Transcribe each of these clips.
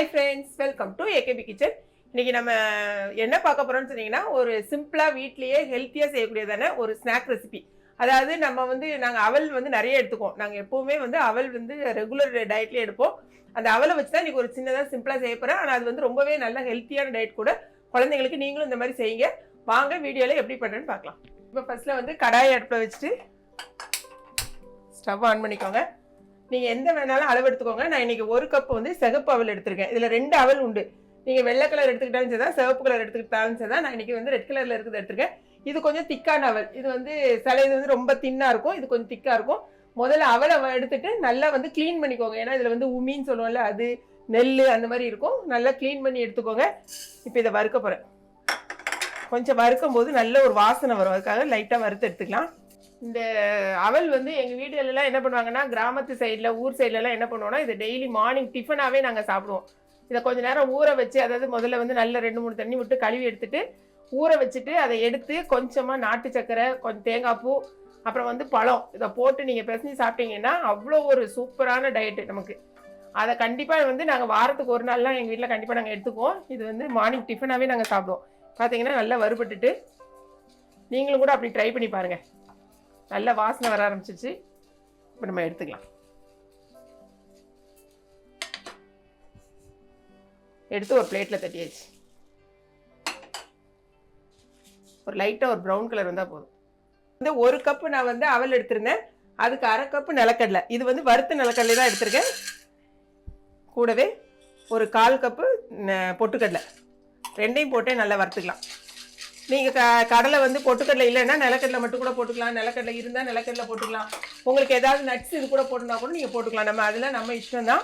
Hi friends welcome to AKP kitchen இன்றைக்கி நம்ம என்ன பார்க்க போகிறோம்னு சொன்னீங்கன்னா ஒரு சிம்பிளாக வீட்லேயே ஹெல்த்தியாக செய்யக்கூடியதான ஒரு ஸ்நாக் ரெசிபி அதாவது நம்ம வந்து நாங்கள் அவல் வந்து நிறைய எடுத்துக்குவோம். நாங்கள் எப்போவுமே வந்து அவல் வந்து ரெகுலர் டயட்லேயே எடுப்போம். அந்த அவலை வச்சு தான் இன்றைக்கி ஒரு சின்னதாக சிம்பிளாக செய்ய போகிறேன் ஆனால் அது வந்து ரொம்பவே நல்ல ஹெல்த்தியான டயட் கூட குழந்தைங்களுக்கு நீங்களும் இந்த மாதிரி செய்யுங்க. வாங்க வீடியோவில் எப்படி பண்ணுறேன்னு பார்க்கலாம். இப்போ ஃபர்ஸ்ட்டில் வந்து கடாயை அடுப்பில் வச்சுட்டு ஸ்டவ் ஆன் பண்ணிக்கோங்க. நீங்கள் எந்த வேணாலும் அளவு எடுத்துக்கோங்க. நான் இன்றைக்கி ஒரு கப் வந்து சிகப்பு அவல் எடுத்திருக்கேன். இதில் ரெண்டு அவல் உண்டு. நீங்கள் வெள்ளை கலர் எடுத்துக்கிட்டாலும் சரி தான் சிவப்பு கலர் எடுத்துக்கிட்டாலும் சரி தான் நான் இன்னைக்கு வந்து ரெட் கலரில் இருக்கிறது எடுத்திருக்கேன். இது கொஞ்சம் திக்கான அவல். இது வந்து சில இது வந்து ரொம்ப தின்னாக இருக்கும். இது கொஞ்சம் திக்காக இருக்கும். முதல்ல அவலை வ- எடுத்துட்டு நல்லா வந்து க்ளீன் பண்ணிக்கோங்க. ஏன்னா இதில் வந்து உமின்னு சொல்லுவோம்ல அது நெல் அந்த மாதிரி இருக்கும். நல்லா க்ளீன் பண்ணி எடுத்துக்கோங்க. இப்போ இதை வறுக்க போகிறேன் கொஞ்சம் வறுக்கும் போது நல்ல ஒரு வாசனை வரும். அதுக்காக லைட்டாக வறுத்து எடுத்துக்கலாம். இந்த அவல் வந்து எங்கள் வீடுகளெல்லாம் என்ன பண்ணுவாங்கன்னா கிராமத்து சைடில் ஊர் சைட்லலாம் என்ன பண்ணுவோம்னா இது டெய்லி மார்னிங் டிஃபனாகவே நாங்கள் சாப்பிடுவோம். இதை கொஞ்ச நேரம் ஊற வச்சு அதாவது முதல்ல வந்து நல்ல ரெண்டு மூணு தண்ணி விட்டு கழுவி எடுத்துட்டு ஊற வச்சுட்டு அதை எடுத்து கொஞ்சமாக நாட்டு சக்கரை கொஞ்சம் தேங்காய் பூ அப்புறம் வந்து பழம் இதை போட்டு நீங்கள் பிசைஞ்சு சாப்பிட்டீங்கன்னா அவ்வளோ ஒரு சூப்பரான டயட்டு நமக்கு. அதை கண்டிப்பாக வந்து நாங்கள் வாரத்துக்கு ஒரு நாள்லாம் எங்கள் வீட்டில் கண்டிப்பாக நாங்கள் எடுத்துக்குவோம். இது வந்து மார்னிங் டிஃபனாகவே நாங்கள் சாப்பிடுவோம். பார்த்தீங்கன்னா நல்லா வறுபட்டுட்டு நீங்களும் கூட அப்படி ட்ரை பண்ணி பாருங்கள் நல்ல வாசனை வர ஆரம்பிச்சிச்சு. இப்போ நம்ம எடுத்துக்கலாம். எடுத்து ஒரு பிளேட்டில் தட்டியாச்சு. ஒரு லைட்டாக ஒரு ப்ரௌன் கலர் வந்தால் போதும். வந்து ஒரு கப்பு நான் வந்து அவல் எடுத்திருந்தேன். அதுக்கு அரை கப்பு நிலக்கடலை. இது வந்து வறுத்த நிலக்கடலை தான் எடுத்திருக்கேன். கூடவே ஒரு கால் கப்பு பொட்டுக்கடலை. ரெண்டையும் போட்டே நல்லா வறுத்துக்கலாம். நீங்கள் க கடலை வந்து பொட்டுக்கடலை இல்லைன்னா நிலக்கடலை மட்டும் கூட போட்டுக்கலாம். நிலக்கடலை இருந்தால் நிலக்கடலை போட்டுக்கலாம். உங்களுக்கு ஏதாவது நட்ஸ் இது கூட போட்டுனா கூட நீங்கள் போட்டுக்கலாம். நம்ம அதில் நம்ம இஷ்டம் தான்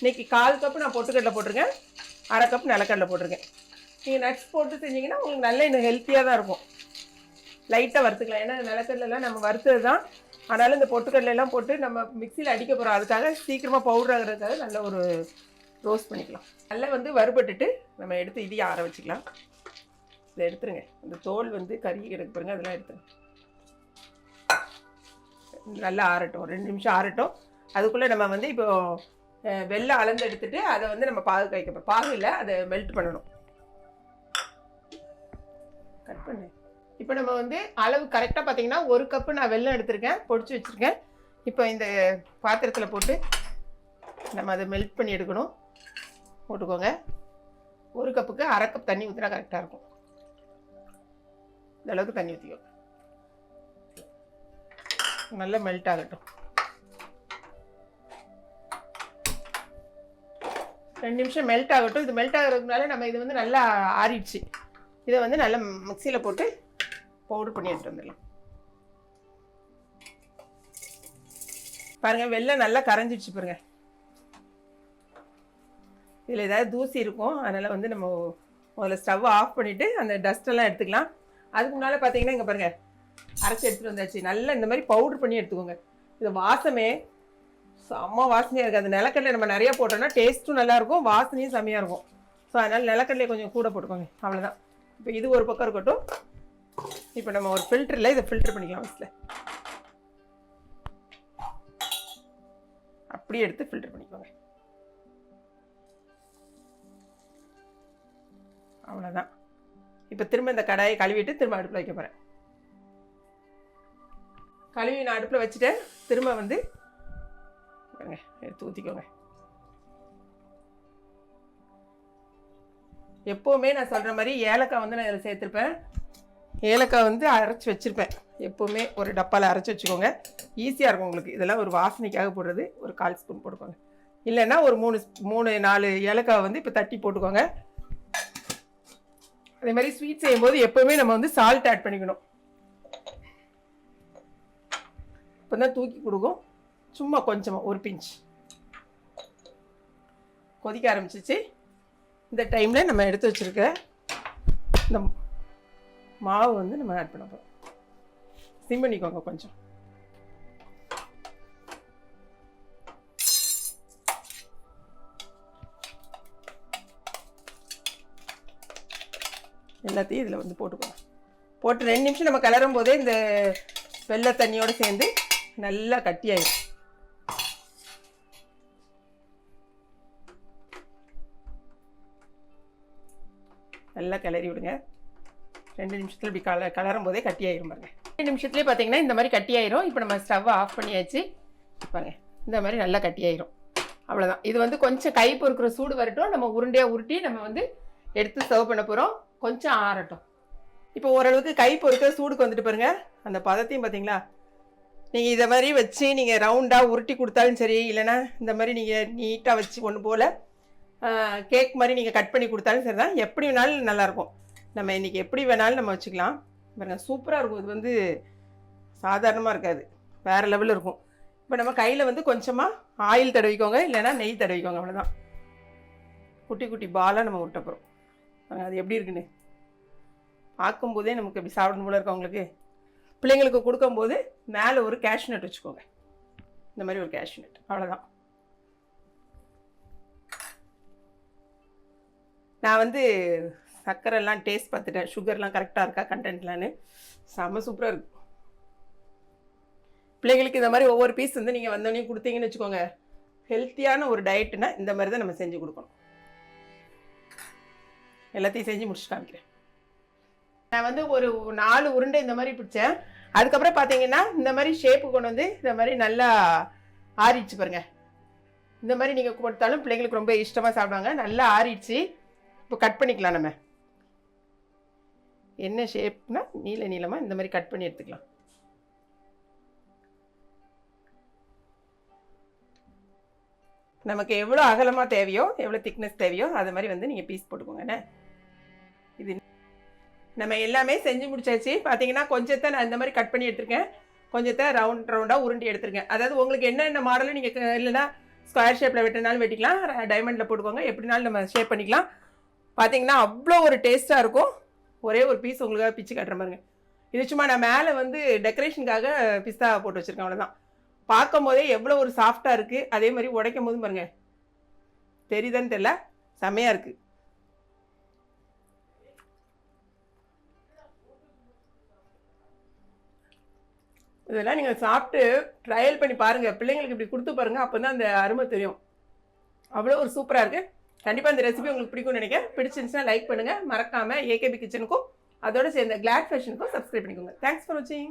இன்னைக்கு கால் கப்பு நான் பொட்டுக்கடலை போட்டிருக்கேன். அரை கப் நிலக்கடலை போட்டிருக்கேன். நீங்கள் நட்ஸ் போட்டு செஞ்சிங்கன்னா உங்களுக்கு நல்ல இன்னும் ஹெல்த்தியாக தான் இருக்கும். லைட்டாக வறுத்துக்கலாம். ஏன்னா நிலக்கடலாம் நம்ம வறுத்தது தான் ஆனாலும் இந்த பொட்டுக்கடலைலாம் போட்டு நம்ம மிக்சியில் அடிக்க போகிறோம் அதுக்காக சீக்கிரமாக பவுடர் ஆகிறதுக்காக நல்ல ஒரு ரோஸ்ட் பண்ணிக்கலாம். நல்லா வந்து வறுபட்டுட்டு நம்ம எடுத்து இதையும் ஆற வச்சுக்கலாம். இதை எடுத்துருங்க. இந்த தோல் வந்து கறி எடுக்க பாருங்க அதெல்லாம் எடுத்துருங்க. நல்லா ஆறட்டும். ரெண்டு நிமிஷம் ஆறட்டும். அதுக்குள்ளே நம்ம வந்து இப்போ வெள்ளை அளந்து எடுத்துட்டு அதை வந்து நம்ம பாகு காய்க்க பாகு இல்லை அதை மெல்ட் பண்ணணும். கட் பண்ணு. இப்போ நம்ம வந்து அளவு கரெக்டாக பார்த்தீங்கன்னா ஒரு கப்பு நான் வெல்லம் எடுத்திருக்கேன். பொடிச்சு வச்சுருக்கேன். இப்போ இந்த பாத்திரத்தில் போட்டு நம்ம அதை மெல்ட் பண்ணி எடுக்கணும். போட்டுக்கோங்க. ஒரு கப்புக்கு அரை கப் தண்ணி ஊற்றினா கரெக்டாக இருக்கும். இந்த அளவுக்கு தண்ணி ஊற்றிக்கோ நல்லா மெல்ட் ஆகட்டும். ரெண்டு நிமிஷம் மெல்ட் ஆகட்டும். இது மெல்ட் ஆகிறதுனால நம்ம இது வந்து நல்லா ஆறிடுச்சு. இதை வந்து நல்லா மிக்சியில் போட்டு பவுடர் பண்ணி எடுத்து வந்துடலாம். பாருங்கள் வெள்ளம் நல்லா கரைஞ்சிடுச்சு பாருங்க. இதில் ஏதாவது தூசி இருக்கும். அதனால் வந்து நம்ம முதல்ல ஸ்டவ் ஆஃப் பண்ணிவிட்டு அந்த டஸ்ட்டெல்லாம் எடுத்துக்கலாம். அதுக்கு முன்னால் பார்த்தீங்கன்னா இங்கே பாருங்கள் அரைச்சி எடுத்துகிட்டு வந்தாச்சு. நல்லா இந்த மாதிரி பவுடர் பண்ணி எடுத்துக்கோங்க. இது வாசமே செம்ம வாசனையாக இருக்குது அந்த நிலக்கடலை நம்ம நிறைய போட்டோம்னா டேஸ்ட்டும் நல்லாயிருக்கும் வாசனையும் செம்மையாக இருக்கும். ஸோ அதனால் நிலக்கடலையை கொஞ்சம் கூட போட்டுக்கோங்க. அவ்வளோதான் இப்போ இது ஒரு பக்கம் இருக்கட்டும். இப்போ நம்ம ஒரு ஃபில்டரில் இதை ஃபில்டர் பண்ணிக்கலாம் ஃபஸ்ட்டில் அப்படியே எடுத்து ஃபில்டர் பண்ணிக்கோங்க. அவ்வளோதான் இப்போ திரும்ப இந்த கடாயை கழுவிட்டு திரும்ப அடுப்பில் வைக்க போகிறேன் கழுவி நான் அடுப்பில் வச்சுட்டேன் திரும்ப வந்து எடுத்து ஊற்றிக்கோங்க எப்போவுமே நான் சொல்கிற மாதிரி ஏலக்காய் வந்து நான் இதில் சேர்த்துருப்பேன். ஏலக்காய் வந்து அரைச்சி வச்சுருப்பேன். எப்போவுமே ஒரு டப்பாவில் அரைச்சி வச்சுக்கோங்க. ஈஸியாக இருக்கும் உங்களுக்கு. இதெல்லாம் ஒரு வாசனைக்காக போடுறது. ஒரு கால் ஸ்பூன் போட்டுக்கோங்க. இல்லைன்னா ஒரு மூணு மூணு நாலு ஏலக்காய் வந்து இப்போ தட்டி போட்டுக்கோங்க. அதே மாதிரி ஸ்வீட் செய்யும்போது எப்போவுமே நம்ம வந்து சால்ட் ஆட் பண்ணிக்கணும். இப்போ தான் தூக்கி கொடுக்கும். சும்மா கொஞ்சமாக ஒரு பிஞ்ச் கொதிக்க ஆரம்பிச்சிச்சு. இந்த டைமில் நம்ம எடுத்து வச்சுருக்க இந்த மாவு வந்து நம்ம ஆட் பண்ண போகிறோம் சிம் பண்ணிக்கோங்க கொஞ்சம். எல்லாத்தையும் இதில் வந்து போட்டுக்கணும் போட்டு ரெண்டு நிமிஷம் நம்ம கிளறும் போதே இந்த வெள்ளை தண்ணியோடு சேர்ந்து நல்லா கட்டியாயிடும் நல்லா கிளறி விடுங்க. ரெண்டு நிமிஷத்தில் இப்படி கல கலரும் போதே கட்டி ஆயிரும் பாருங்க. ரெண்டு நிமிஷத்துலேயே பார்த்தீங்கன்னா இந்த மாதிரி கட்டி ஆயிரும் இப்போ நம்ம ஸ்டவ் ஆஃப் பண்ணியாச்சு. பாருங்க. இந்த மாதிரி நல்லா கட்டி ஆயிரும் அவ்வளோதான் இது வந்து கொஞ்சம் கை பொறுக்கிற சூடு வரட்டும். நம்ம உருண்டையாக உருட்டி நம்ம வந்து எடுத்து சர்வ் பண்ண போகிறோம் கொஞ்சம் ஆறட்டும். இப்போ ஓரளவுக்கு கை பொறுக்க சூடுக்கு வந்துட்டு பாருங்க. அந்த பதத்தையும் பார்த்தீங்களா நீங்கள் இதை மாதிரி வச்சு நீங்கள் ரவுண்டாக உருட்டி கொடுத்தாலும் சரி இல்லைன்னா இந்த மாதிரி நீங்கள் நீட்டாக வச்சு ஒன்று போல் கேக் மாதிரி நீங்கள் கட் பண்ணி கொடுத்தாலும் சரி தான். எப்படி வேணாலும் நல்லாயிருக்கும் நம்ம இன்றைக்கி எப்படி வேணாலும் நம்ம வச்சுக்கலாம். பாருங்க சூப்பராக இருக்கும். இது வந்து சாதாரணமாக இருக்காது. வேறு லெவலில் இருக்கும். இப்போ நம்ம கையில் வந்து கொஞ்சமாக ஆயில் தடவிக்கோங்க. இல்லைன்னா நெய் தடவிக்கோங்க. அவ்வளோதான் குட்டி குட்டி பாலாக நம்ம விட்ட அது எப்படி இருக்குன்னு? பார்க்கும்போதே நமக்கு அப்படி சாப்பிடணும் போல இருக்கா உங்களுக்கு? பிள்ளைங்களுக்கு கொடுக்கும்போது மேலே ஒரு கேஷ் நட் வச்சுக்கோங்க. இந்த மாதிரி ஒரு கேஷ் நட் அவ்வளோதான் நான் வந்து சர்க்கரைலாம் டேஸ்ட் பார்த்துட்டேன். சுகர்லாம் கரெக்டாக இருக்கா கண்டென்ட்லான்னு செம்ம சூப்பராக இருக்கும் பிள்ளைங்களுக்கு இந்த மாதிரி ஒவ்வொரு பீஸ் வந்து நீங்கள் வந்தோடனே கொடுத்தீங்கன்னு வச்சுக்கோங்க. ஹெல்த்தியான ஒரு டயட்டுனா இந்த மாதிரி தான் நம்ம செஞ்சு கொடுக்கணும். எல்லாத்தையும் செஞ்சு முடிச்சு காமிக்கிறேன். நான் வந்து ஒரு நாலு உருண்டை இந்த மாதிரி பிடிச்சேன். அதுக்கப்புறம் பார்த்தீங்கன்னா இந்த மாதிரி ஷேப்பு கொண்டு வந்து இந்த மாதிரி நல்லா ஆறிடுச்சு பாருங்க. இந்த மாதிரி நீங்கள் கொடுத்தாலும் பிள்ளைங்களுக்கு ரொம்ப இஷ்டமாக சாப்பிடுவாங்க. நல்லா ஆறிடுச்சு. இப்போ கட் பண்ணிக்கலாம் நம்ம. என்ன ஷேப்னா நீல நீளமாக இந்த மாதிரி கட் பண்ணி எடுத்துக்கலாம். நமக்கு எவ்வளோ அகலமாக தேவையோ எவ்வளோ திக்னஸ் தேவையோ அது மாதிரி வந்து நீங்கள் பீஸ் போட்டுக்கோங்கண்ணே இது நம்ம எல்லாமே செஞ்சு முடிச்சாச்சு. பார்த்தீங்கன்னா கொஞ்சத்தை நான் இந்த மாதிரி கட் பண்ணி எடுத்திருக்கேன். கொஞ்சத்தை ரவுண்ட் ரவுண்டாக உருண்டி எடுத்திருக்கேன். அதாவது உங்களுக்கு என்னென்ன மாடலும் நீங்கள் இல்லைன்னா ஸ்கொயர் ஷேப்பில் வெட்டினாலும் வெட்டிக்கலாம். டைமண்டில் போட்டுக்கோங்க. எப்படினாலும் நம்ம ஷேப் பண்ணிக்கலாம். பார்த்தீங்கன்னா அவ்வளோ ஒரு டேஸ்ட்டாக இருக்கும். ஒரே ஒரு பீஸ் உங்களுக்காக பிச்சு கட்டுற பாருங்க இது சும்மா நான் மேலே வந்து டெக்கரேஷனுக்காக பிஸ்தா போட்டு வச்சுருக்கேன். அவ்வளோதான் பார்க்கும் போதே எவ்வளோ ஒரு சாஃப்டாக இருக்குது அதே மாதிரி உடைக்கும் போதும் பாருங்கள் தெரியுதான்னு தெரில செம்மையாக இருக்குது இதெல்லாம் நீங்கள் சாப்பிட்டு ட்ரையல் பண்ணி பாருங்கள் பிள்ளைங்களுக்கு இப்படி கொடுத்து பாருங்கள் அப்போ தான் அந்த அருமை தெரியும். அவ்வளோ ஒரு சூப்பராக இருக்குது கண்டிப்பாக இந்த ரெசிபி உங்களுக்கு பிடிக்கும்னு நினைக்கிறேன். பிடிச்சிருந்துச்சுன்னா லைக் பண்ணுங்கள் மறக்காமல் ஏகேபி கிச்சனுக்கும் அதோட சேர்ந்த கிளாட் ஃபேஷனுக்கும் சப்ஸ்கிரைப் பண்ணிக்கோங்க. தேங்க்ஸ் ஃபார் வாட்சிங்